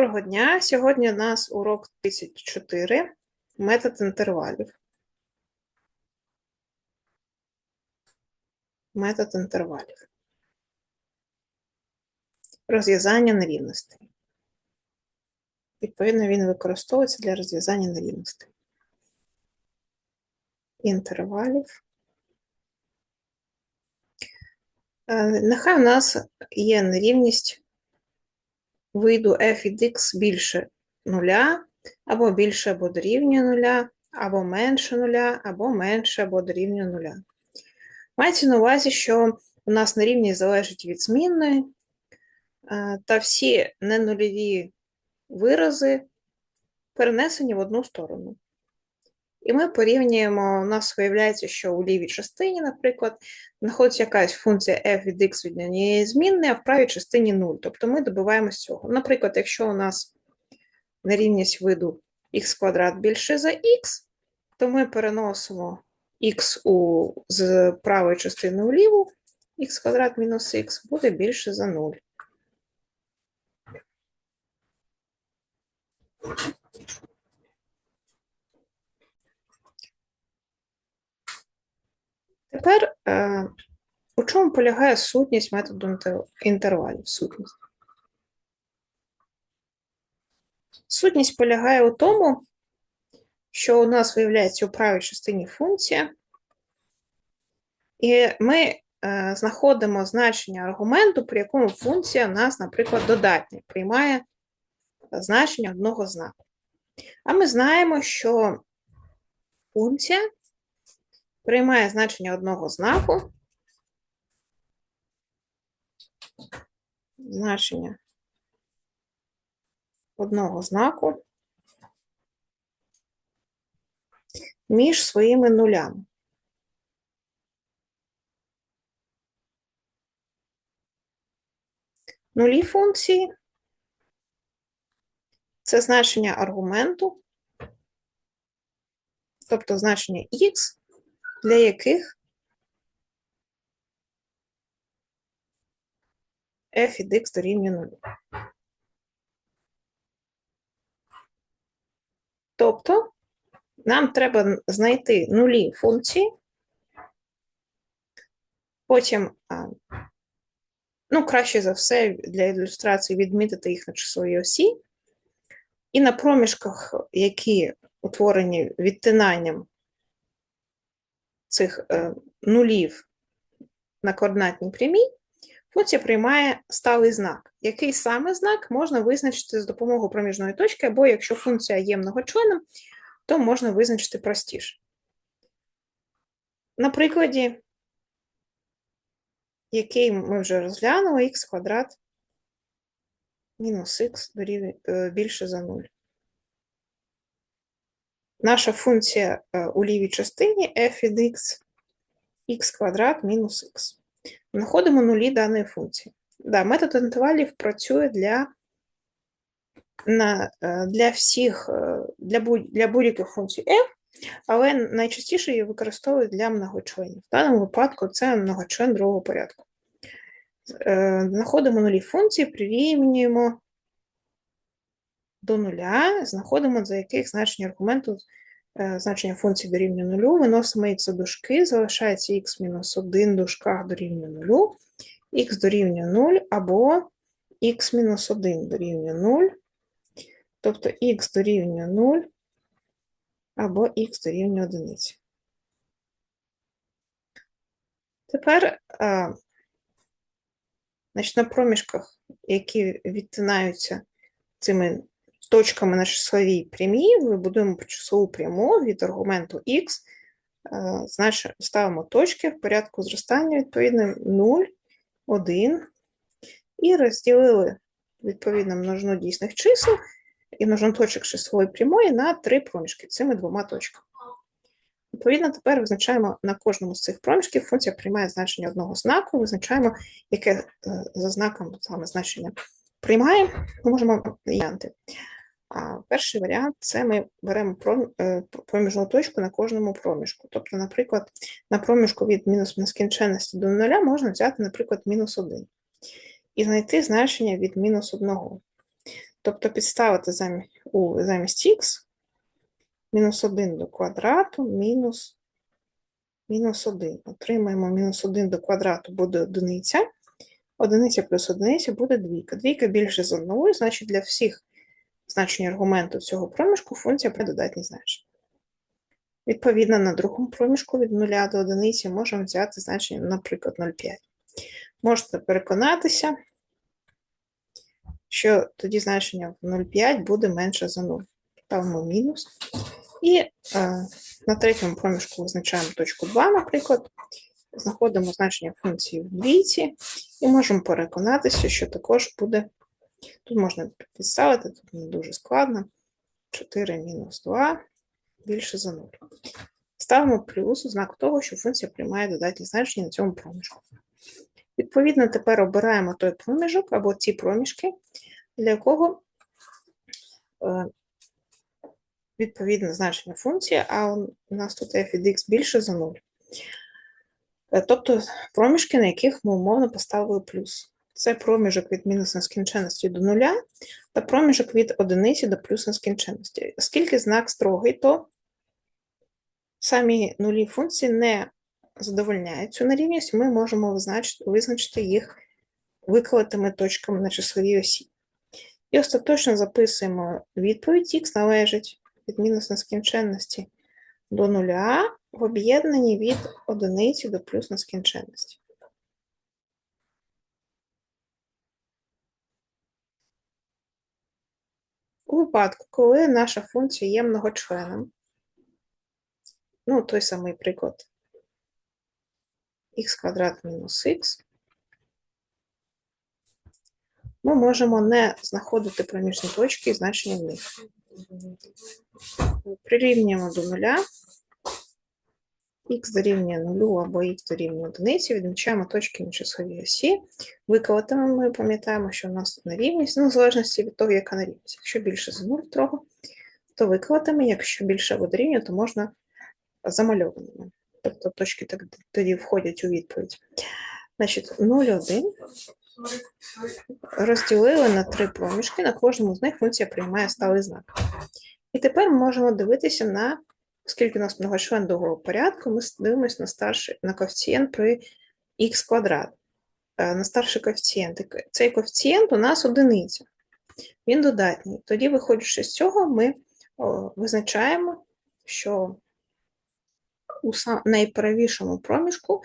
Доброго дня! Сьогодні у нас урок 34, метод інтервалів. Метод інтервалів. Розв'язання нерівностей. Відповідно, він використовується для розв'язання нерівностей. Інтервалів. Е, Нехай у нас є нерівність виду f від x більше нуля, або більше або дорівнює нуля, або менше нуля, або менше або дорівнює нуля. Мається на увазі, що у нас нерівність залежить від змінної, е, та всі ненульові вирази перенесені в одну сторону. І ми порівнюємо, у нас виявляється, що у лівій частині, наприклад, знаходиться якась функція f від x від однієї змінної, а в правій частині 0. Тобто ми добиваємось цього. Наприклад, якщо у нас нерівність виду x квадрат більше за x, то ми переносимо x у, з правої частини у ліву, x квадрат мінус x буде більше за 0. Тепер е, у чому полягає сутність методу інтервалів? Сутність. Сутність полягає у тому, що у нас виявляється у правій частині функція, і ми е, знаходимо значення аргументу, при якому функція у нас, наприклад, додатня, приймає значення одного знаку. А ми знаємо, що функція приймає значення одного знаку, значення одного знаку між своїми нулями. Нулі функції це значення аргументу, тобто значення х, для яких f від x дорівнює 0. Тобто нам треба знайти нулі функції, потім, ну, краще за все, для ілюстрації відмітити їх на часовій осі, і на проміжках, які утворені відтинанням цих е, нулів на координатній прямій, функція приймає сталий знак. Який саме знак можна визначити з допомогою проміжної точки, або якщо функція є многочленом, то можна визначити простіше. На прикладі, який ми вже розглянули, х квадрат мінус х е, більше за 0. Наша функція е, у лівій частині f від x, x квадрат мінус х. Знаходимо нулі даної функції. Да, метод інтервалів працює для, на, е, для всіх, е, для, будь, для будь-яких функцій f, але найчастіше її використовують для многочленів. В даному випадку це многочлен другого порядку. Знаходимо нулі функції, прирівнюємо до нуля, знаходимо, за яких значення аргументу е, значення функції дорівнює нулю, виносимо х дужки, залишається х мінус 1 в дужках дорівнює нулю, х дорівнює 0 або х мінус 1 дорівнює 0, тобто х дорівнює 0 або х дорівнює 1. Тепер а, значить, на проміжках, які відтинаються цими точками на числовій прямій, вибудуємо числову пряму від аргументу х, е, значить, ставимо точки в порядку зростання, відповідно, 0, 1, і розділили відповідно множину дійсних чисел і множину точок числової прямої на три проміжки цими двома точками. Відповідно, тепер визначаємо на кожному з цих проміжків, функція приймає значення одного знаку, визначаємо, яке е, за знаком саме значення приймає, ми можемо варіанти. А перший варіант це ми беремо е, проміжну точку на кожному проміжку. Тобто, наприклад, на проміжку від мінус нескінченності до нуля можна взяти, наприклад, мінус 1 і знайти значення від мінус 1. Тобто підставити замість, у, замість х мінус 1 до квадрату мінус мінус 1. Отримаємо мінус 1 до квадрату буде одиниця. Одиниця плюс одиниця буде двійка. Двійка більше за 1, значить для всіх значень аргументу цього проміжку функція при додатні значення. Відповідно, на другому проміжку від 0 до 1 можемо взяти значення, наприклад, 0,5. Можете переконатися, що тоді значення в 0,5 буде менше за 0. Ставимо мінус. І е, на третьому проміжку визначаємо точку 2, наприклад, знаходимо значення функції в двійці і можемо переконатися, що також буде, тут можна підставити, тут не дуже складно, 4 мінус 2 більше за 0. Ставимо плюс у знак того, що функція приймає додатні значення на цьому проміжку. Відповідно, тепер обираємо той проміжок або ті проміжки, для якого е, відповідне значення функції, а у нас тут f від x більше за 0. Е, тобто проміжки, на яких ми умовно поставили плюс. Це проміжок від мінус нескінченності до нуля та проміжок від одиниці до плюс нескінченності. Оскільки знак строгий, то самі нулі функції не задовольняють цю нерівність, ми можемо визначити, їх викладатими точками на числовій осі. І остаточно записуємо відповідь х належить від мінус нескінченності до нуля в об'єднанні від одиниці до плюс нескінченності. У випадку, коли наша функція є многочленом, ну, той самий приклад. Х квадрат мінус х, ми можемо не знаходити проміжні точки і значення в них. Прирівнюємо до нуля, х дорівнює нулю або х дорівнює одиниці, відмічаємо точки на числовій осі. Виколотимо, ми пам'ятаємо, що у нас нерівність, ну, в залежності від того, яка нерівність. Якщо більше за 0 трохи, то виколотимо, якщо більше або дорівнює, то можна замальованими. Тобто точки так, тоді входять у відповідь. Значить, 0,1 розділили на три проміжки, на кожному з них функція приймає сталий знак. І тепер ми можемо дивитися на, оскільки у нас многочлен довгого порядку, ми дивимося на старший на коефіцієнт при х квадрат. Е, на старший коефіцієнт. Цей коефіцієнт у нас одиниця. Він додатній. Тоді, виходячи з цього, ми визначаємо, що у найправішому проміжку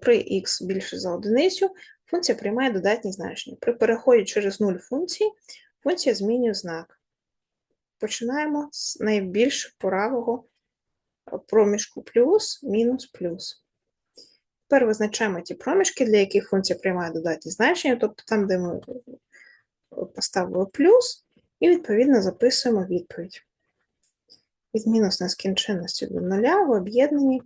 при х більше за одиницю функція приймає додатні значення. При переході через нуль функції функція змінює знак. Починаємо з найбільш правого проміжку плюс, мінус, плюс. Тепер визначаємо ті проміжки, для яких функція приймає додатні значення, тобто там, де ми поставили плюс, і відповідно записуємо відповідь. Від мінус нескінченності до нуля в об'єднанні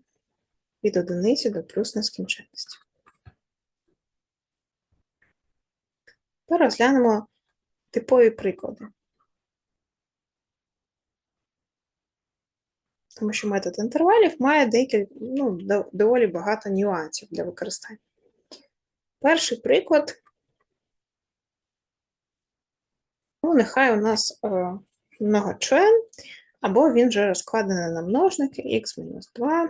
від одиниці до плюс нескінченності. Тепер розглянемо типові приклади. Тому що метод інтервалів має декілька, ну, доволі багато нюансів для використання. Перший приклад, ну, нехай у нас е, многочлен, або він вже розкладений на множники х-2,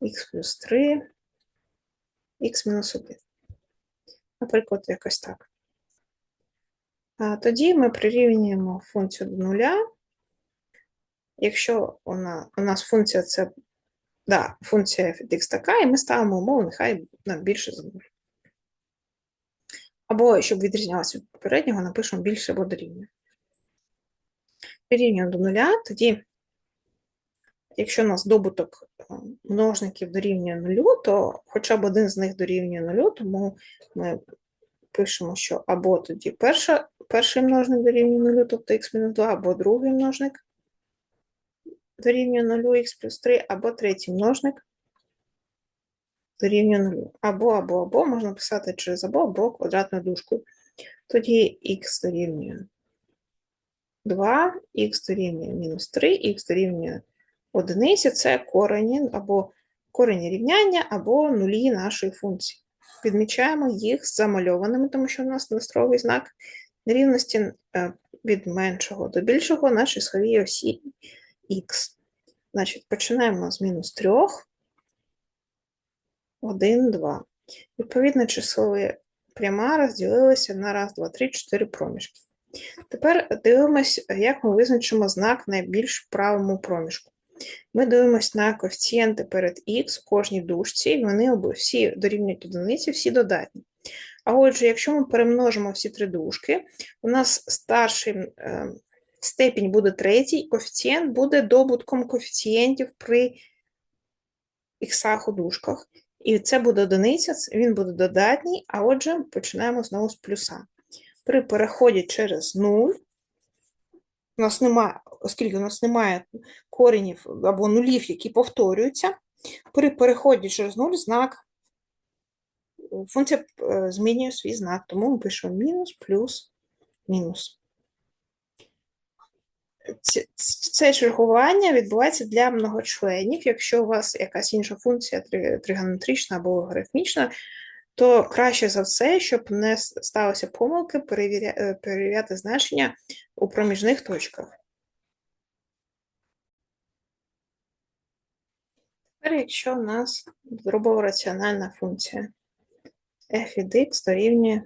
х плюс 3, х-1. Наприклад, якось так. А Тоді ми прирівнюємо функцію до нуля. Якщо вона, у нас функція це да, функція f така, і ми ставимо умову, нехай на більше за 0. Або, щоб відрізнялося від попереднього, напишемо більше або дорівнює. Прирівнюємо до нуля, тоді, якщо у нас добуток е, множників дорівнює нулю, то хоча б один з них дорівнює нулю, тому ми пишемо, що або тоді перша, перший множник дорівнює нулю, тобто х-2, або другий множник дорівнює 0 х плюс 3, або третій множник дорівнює 0. Або, або, або, можна писати через або, або квадратною дужкою. Тоді х дорівнює 2, х дорівнює мінус 3, х дорівнює 1, це корені або корені рівняння, або нулі нашої функції. Відмічаємо їх замальованими, тому що у нас настроєвий знак, нерівності е, від меншого до більшого на числовій осі х. Значить, починаємо з мінус 3, 1, 2. Відповідно, числові пряма розділилися на раз, два, три, чотири проміжки. Тепер дивимось, як ми визначимо знак найбільш правому проміжку. Ми дивимося на коефіцієнти перед х в кожній дужці, і вони всі дорівнюють одиниці, всі додатні. А отже, якщо ми перемножимо всі три дужки, у нас старший е, степінь буде третій, коефіцієнт буде добутком коефіцієнтів при іксах у. І це буде одиниця, він буде додатній, а отже, починаємо знову з плюса. При переході через 0, у нас немає, оскільки у нас немає коренів або нулів, які повторюються, при переході через 0 знак, функція е, змінює свій знак, тому ми пишемо мінус, плюс, мінус. Це чергування відбувається для многочленів. Якщо у вас якась інша функція три- тригонометрична або логарифмічна, то краще за все, щоб не сталося помилки, е, перевіряти значення у проміжних точках. Тепер, якщо у нас дробово раціональна функція f від x дорівнює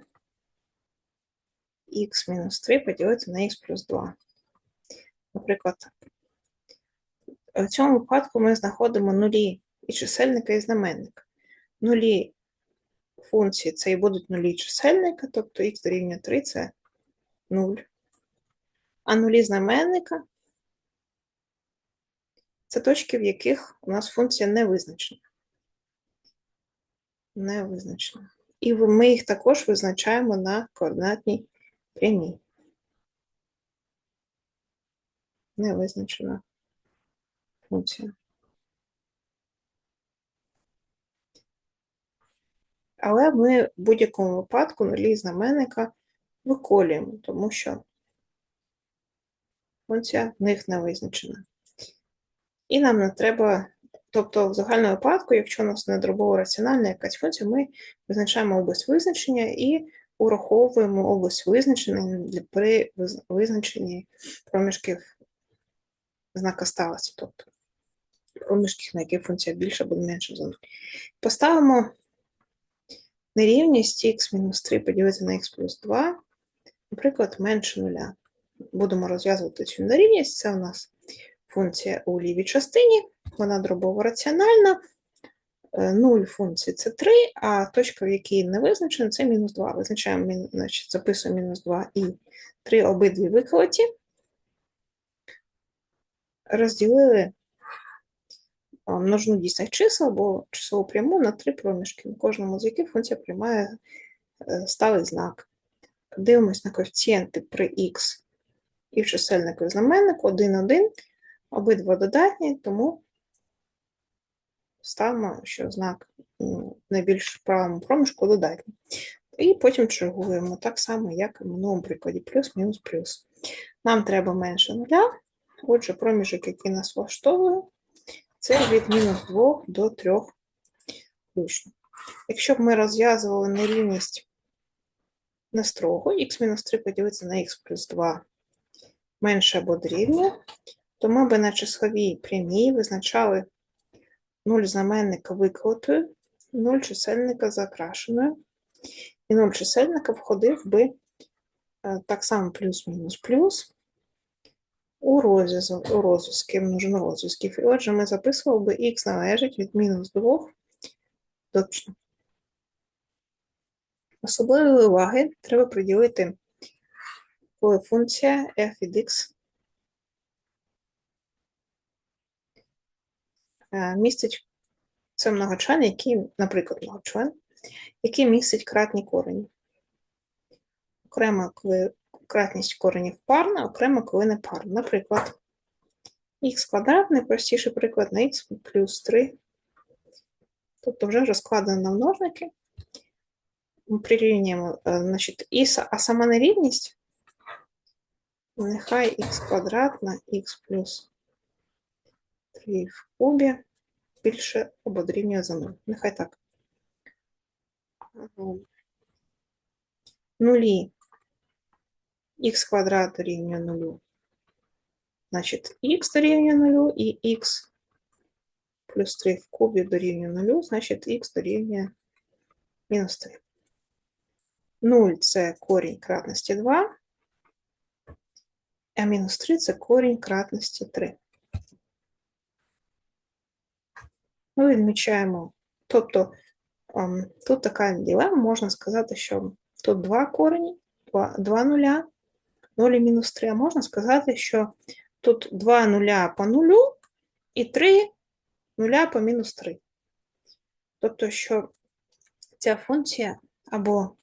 x мінус 3 поділити на x плюс 2. Наприклад. В цьому випадку ми знаходимо нулі і чисельника, і знаменника. Нулі функції це і будуть нулі чисельника, тобто х дорівнює 3 це 0. А нулі знаменника це точки, в яких у нас функція не визначена. Не визначена. І ми їх також визначаємо на координатній прямій. Не визначена функція. Але ми в будь-якому випадку нулі знаменника виколюємо, тому що функція в них не визначена. І нам не треба, тобто в загальному випадку, якщо у нас не дробово раціональна якась функція, ми визначаємо область визначення і ураховуємо область визначення при визначенні проміжків знака сталості, тобто проміжків, на яких функція більша або менша за 0. Поставимо нерівність х-3 поділити на х плюс 2, наприклад, менше нуля. Будемо розв'язувати цю нерівність. Це у нас функція у лівій частині, вона дробово раціональна. 0 функції це 3, а точка, в якій не визначено, це мінус 2. Визначаємо, значить, записуємо мінус 2 і 3 обидві виколоті. Розділили множину дійсних чисел або числову пряму на три проміжки, на кожному з яких функція приймає е, сталий знак. Дивимось на коефіцієнти при х і в чисельнику і знаменнику 1, 1, обидва додатні, тому ставимо, що знак найбільш в правому проміжку додатній. І потім чергуємо так само, як і в минулому прикладі, плюс, мінус, плюс. Нам треба менше нуля, отже, проміжок, який нас влаштовує, це від мінус 2 до 3 включно. Якщо б ми розв'язували нерівність не строго, х-3 поділити на х плюс 2 менше або дорівнює, то ми би на числовій прямій визначали 0 знаменника виколотою, 0 чисельника закрашеною, і 0 чисельника входив би е, так само плюс-мінус плюс у розв'язок, у розв'язки, множину розв'язків. І отже, ми записували би х належить від мінус 2 точно. Особливої уваги треба приділити, коли функція f від x е, містить це многочлен, який, наприклад, многочлен, який містить кратні корені. Окремо, коли кратність коренів парна, окремо, коли не парна. Наприклад, х квадрат, найпростіший приклад на х плюс 3. Тобто вже розкладено на множники. Ми прирівнюємо, е, значить, і, а сама нерівність нехай х квадрат на х плюс 3 в кубі більше або дорівнює за 0. Нехай так. Нулі х квадрат дорівнює 0. Значить, х дорівнює 0 і х плюс 3 в кубі дорівнює 0, значить х дорівнює мінус 3. 0 – це корінь кратності 2, а мінус 3 – це корінь кратності 3. Ми відмічаємо, тобто ем, тут така ділема, можна сказати, що тут два корені, два, два нуля, 0 і мінус 3, а можна сказати, що тут два нуля по нулю і 3 нуля по мінус 3. Тобто, що ця функція або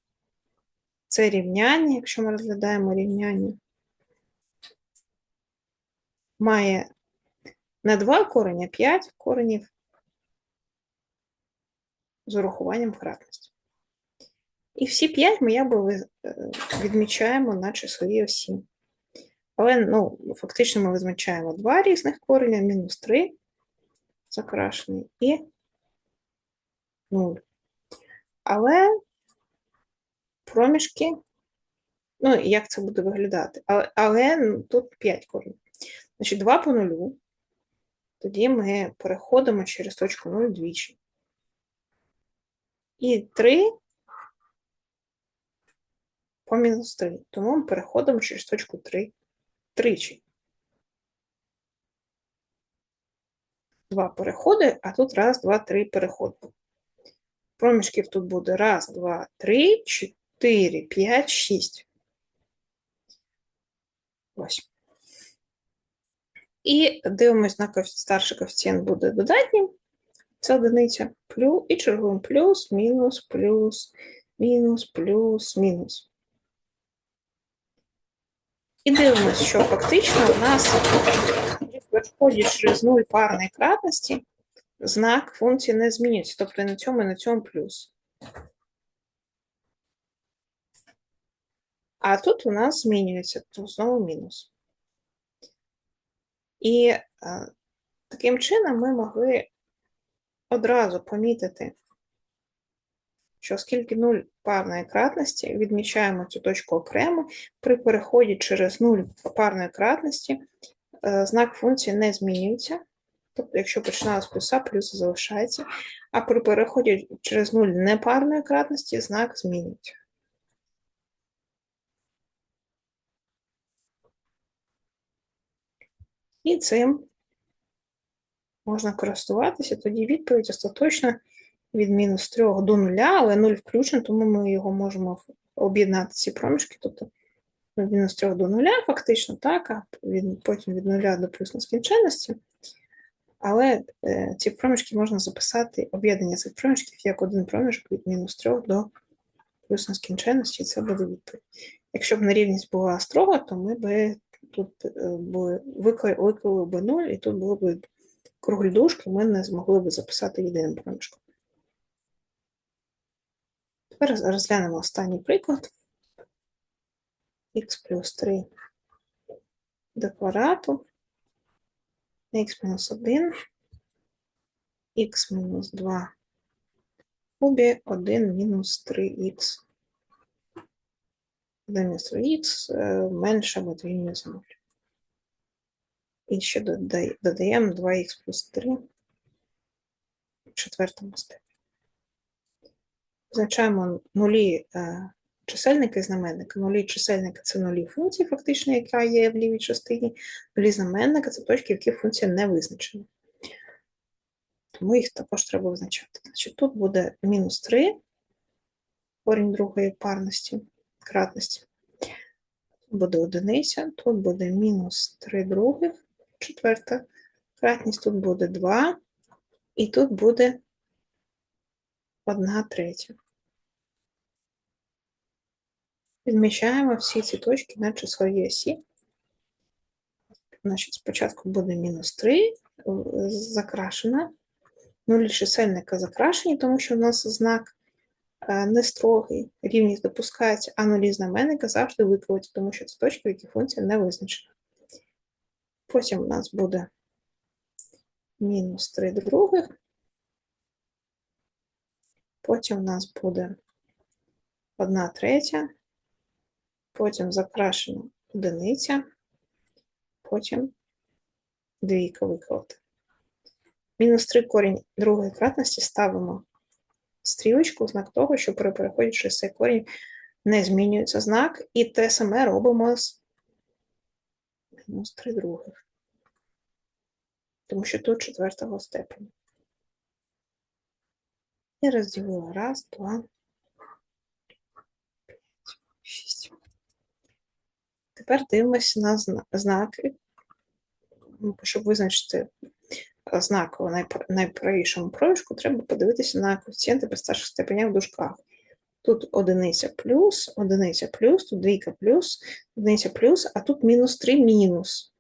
це рівняння, якщо ми розглядаємо рівняння, має не 2 корені, а 5 коренів з урахуванням кратності. І всі 5 ми якби е, відмічаємо на числовій осі. Але ну, фактично ми визначаємо два різних кореня, мінус 3 закрашений і 0. Але проміжки, ну, як це буде виглядати? Але, але ну, тут 5 коренів. Значить, 2 по 0. Тоді ми переходимо через точку 0 двічі. І 3 по мінус 3. Тому ми переходимо через точку 3 тричі. Два переходи, а тут раз, два, три переходи. Проміжків тут буде раз, два, три, чотири, п'ять, шість. Ось. І дивимось на старший коефіцієнт буде додатнім. Це одиниця. Плюс, і чергуємо плюс, мінус, плюс, мінус, плюс, мінус. І дивимося, що фактично у нас через нуль парної кратності, знак функції не змінюється. Тобто на цьому і на цьому плюс. А тут у нас змінюється, то знову мінус. І а, таким чином ми могли одразу помітити, що оскільки нуль парної кратності, відмічаємо цю точку окремо, при переході через нуль парної кратності е, знак функції не змінюється. Тобто, якщо починали з плюса, плюс залишається, а при переході через нуль непарної кратності знак змінюється. І цим можна користуватися, тоді відповідь остаточна від мінус 3 до 0, але 0 включен, тому ми його можемо об'єднати ці проміжки, тобто від мінус 3 до 0, фактично, так, а від, потім від 0 до плюс нескінченності. Але е, ці проміжки можна записати, об'єднання цих проміжків як один проміжок від мінус 3 до плюс нескінченності, і це буде відповідь. Якщо б нерівність була строга, то ми б тут е, виклали б 0, і тут було б круглі дужки, ми не змогли б записати єдиним проміжком. Тепер розглянемо останній приклад. х плюс 3 до квадрату, х мінус 1, х мінус 2 в кубі 1 мінус 3х. 1 мінус 3х е, менше або дорівнює за 0. І ще додаємо 2х плюс 3 в четвертому степені. Позначаємо нулі е, чисельники і знаменники. Нулі чисельники це нулі функції, фактично, яка є в лівій частині. Нулі знаменники це точки, в яких функція не визначена. Тому їх також треба визначати. Значить, Тут буде мінус 3, корінь другої парності, кратності. Тут буде одиниця, тут буде мінус 3 других, четверта кратність, тут буде 2, і тут буде 1 третя. Відмічаємо всі ці точки на числовій осі. Значить, спочатку буде мінус 3, закрашена. Нулі чисельника закрашені, тому що в нас знак е, не строгий, рівність допускається, а нулі знаменника завжди викриваються, тому що це точки, в яких функція не визначена. Потім у нас буде мінус 3 других. Потім у нас буде 1 третя. Потім закрашена одиниця, потім двійка виклати. Мінус 3 корінь другої кратності ставимо стрілочку, знак того, що при переході через цей корінь не змінюється знак, і те саме робимо з мінус 3 других. Тому що тут четвертого степеня. І розділила раз, два, п'ять, шість. Тепер дивимося на знаки, Ну, щоб визначити е, знак у найпр- найправішому проміжку, треба подивитися на коефіцієнти при старших степенях в дужках. Тут одиниця плюс, одиниця плюс, тут двійка плюс, одиниця плюс, а тут мінус 3 мінус.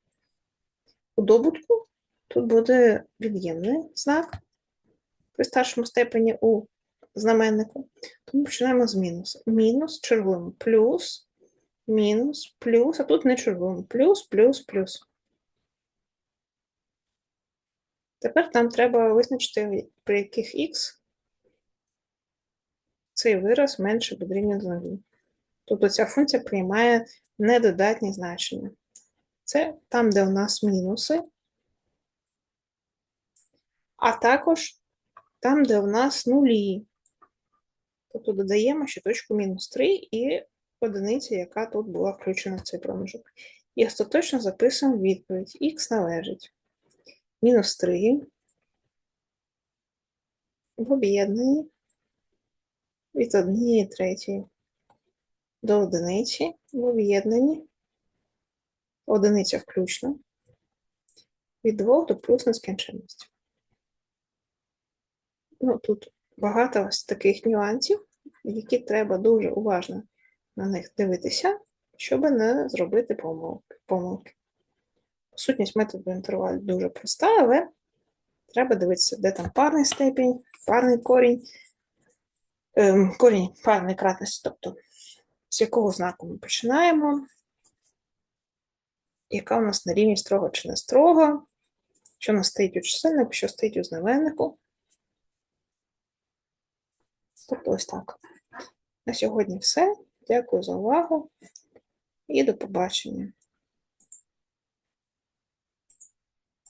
У добутку тут буде від'ємний знак при старшому степені у знаменнику. Тому починаємо з мінуса. Мінус червоним, плюс, мінус, плюс, а тут не червоним. Плюс, плюс, плюс. Тепер нам треба визначити, при яких х цей вираз менше дорівнює до нулю. Тобто ця функція приймає недодатні значення. Це там, де у нас мінуси, а також там, де у нас нулі. Тобто додаємо ще точку мінус 3 і одиницю, яка тут була включена в цей проміжок. І остаточно записуємо відповідь. Х належить мінус 3 в об'єднанні від однієї третьої до одиниці в об'єднанні, одиниця включно, від 2 до плюс нескінченності. Ну, тут багато ось таких нюансів, які треба дуже уважно на них дивитися, щоб не зробити помилки. Сутність методу інтервалу дуже проста, але треба дивитися, де там парний степінь, парний корінь, ем, корінь парної кратності, тобто з якого знаку ми починаємо, яка у нас на рівні строго чи не строго, що у нас стоїть у чисельнику, що стоїть у знаменнику. Тобто ось так. На сьогодні все. Дякую за увагу і до побачення.